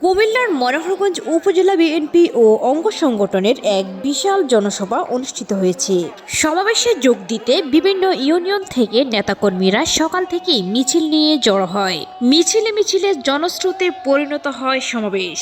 কুমিল্লার মনোহরগঞ্জ উপজেলা বিএনপি ও অঙ্গ সংগঠনের এক বিশাল জনসভা অনুষ্ঠিত হয়েছে। সমাবেশে যোগ দিতে বিভিন্ন ইউনিয়ন থেকে নেতাকর্মীরা সকাল থেকেই মিছিল নিয়ে জড়ো হয়। মিছিলে মিছিলে জনস্রোতে পরিণত হয় সমাবেশ।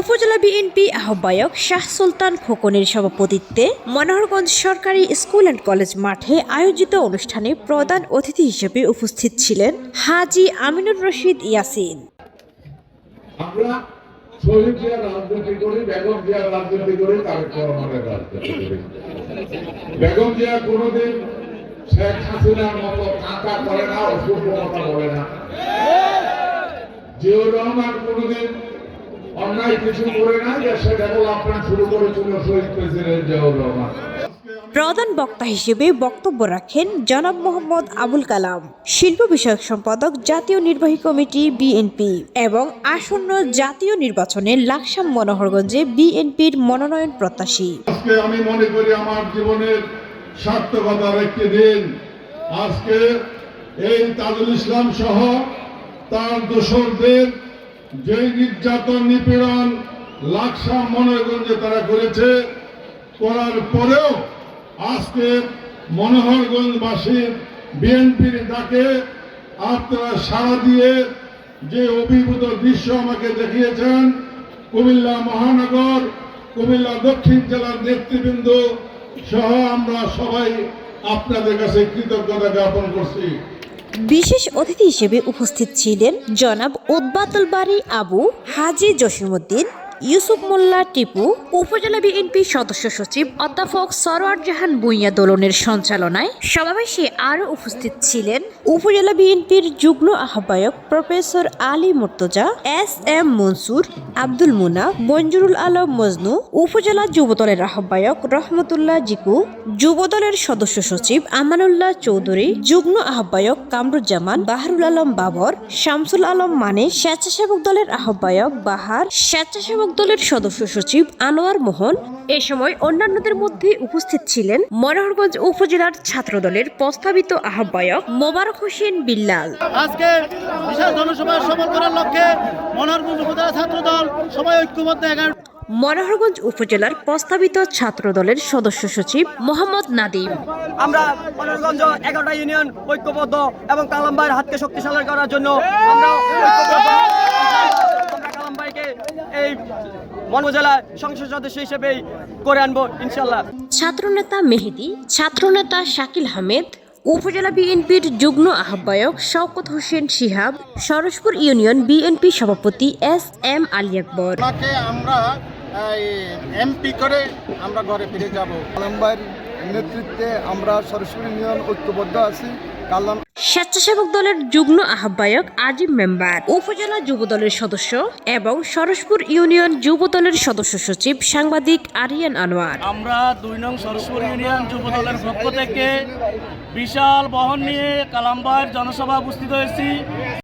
উপজেলা বিএনপি আহ্বায়ক শাহ সুলতান খোকনের সভাপতিত্বে মনোহরগঞ্জ সরকারি স্কুল অ্যান্ড কলেজ মাঠে আয়োজিত অনুষ্ঠানে প্রধান অতিথি হিসেবে উপস্থিত ছিলেন হাজি আমিনুর রশিদ ইয়াসিন। জিয়াউর রহমান কোনোদিন অন্যায় কিছু করে না দেশে ডেভেলপমেন্ট শুরু করেছিল শহীদ প্রেসিডেন্ট জিয়াউর রহমান। প্রধান বক্তা হিসেবে বক্তব্য রাখেন জনাব মোহাম্মদ আবুল কালাম শিল্প বিষয়ক সম্পাদক জাতীয় নির্বাহী কমিটি বিএনপি এবং আসন্ন জাতীয় নির্বাচনে লাকসাম মনোহরগঞ্জে বিএনপির মনোনয়ন প্রত্যাশী। আজকে আমি মনে করি আমার জীবনের সার্থকতার একটি দিন। আজকে এই তাজুল ইসলাম সহ তার দোসরদের যে নির্যাতন, নিপীড়ন, লাকসাম মনোরগঞ্জে তারা করেছে, করার পরেও আজকে মনোহরগঞ্জবাসীর বিএনপির ডাকে আপনারা সাড়া দিয়ে যে অভিভূত দৃশ্য আমাকে দেখিয়েছেন, কুমিল্লা মহানগর, কুমিল্লা দক্ষিণ জেলার নেতৃবৃন্দ সহ আমরা সবাই আপনাদের কাছে কৃতজ্ঞতা জ্ঞাপন করছি। বিশেষ অতিথি হিসেবে উপস্থিত ছিলেন জনাব উদ্বাতুল বাড়ি আবু হাজি জসিমুদ্দিন ইউসুফ মোল্লা টিপু, উপজেলা বিএনপি সদস্য সচিব অধ্যাপক সরোয়ার জাহান ভুঁইয়া দোলনের সঞ্চালনায় সমাবেশে আরও উপস্থিত ছিলেন উপজেলা বিএনপির যুগ্ম আহ্বায়ক professor Ali Murtaza, S M Mansur, Abdul Muna, Manjurul Alam Majnu, উপজেলা যুবদলের আহ্বায়ক রহমতুল্লাহ জিকু, যুবদলের সদস্য সচিব আমানুল্লাহ চৌধুরী, যুগ্ম আহ্বায়ক কামরুজ্জামান, বাহারুল আলম বাবর, শামসুল আলম মানে স্বেচ্ছাসেবক দলের আহ্বায়ক বাহার, স্বেচ্ছাসেবক দলের সদস্য সচিব আনোয়ার মোহন এ সময় অন্যান্যদের মধ্যে উপস্থিত ছিলেন মনোহরগঞ্জ উপজেলার ছাত্রদলের প্রস্তাবিত আহ্বায়ক মোবারক হোসেন বিল্লাল। আজকে বিশাল জনসভা সফল করার লক্ষ্যে মনোহরগঞ্জ উপজেলা ছাত্র দল সবাই ঐক্যবদ্ধ মনোহরগঞ্জ উপজেলার প্রস্তাবিত ছাত্রদলের সদস্য সচিব মোহাম্মদ নাদিম। আমরা মনোরগঞ্জ এগারোটা ইউনিয়ন ঐক্যবদ্ধ এবং কালামবাইয়ের হাতকে শক্তিশালী করার জন্য আমরা এই মনোজেলার সংসদ সদস্য হিসেবেই করে আনব ইনশাল্লাহ ছাত্রনেতা মেহেদি ছাত্রনেতা শাকিল আহমেদ উপজেলা বিএনপির যুগ্ম আহ্বায়ক শওকত হোসেন শিহাব সরসপুর ইউনিয়ন বিএনপি সভাপতি এস এম আলী আকবর। আমরা এমপি করে আমরা ঘরে ফিরে যাব। নাম্বার নেতৃত্বে আমরা সরস্বতী ইউনিয়ন ঐক্যবদ্ধ আছি। কালাম স্বেচ্ছাসেবক দলের যুগ্ম আহ্বায়ক আজিম মেম্বার উপজেলা যুব দলের সদস্য এবং সরসপুর ইউনিয়ন যুব দলের সদস্য সচিব সাংবাদিক আরিয়ান আনোয়ার। আমরা দুই নং সরস্বর ইউনিয়ন যুব দলের পক্ষ থেকে বিশাল বহন নিয়ে কালামবাইয়ের জনসভা উপস্থিত হয়েছি।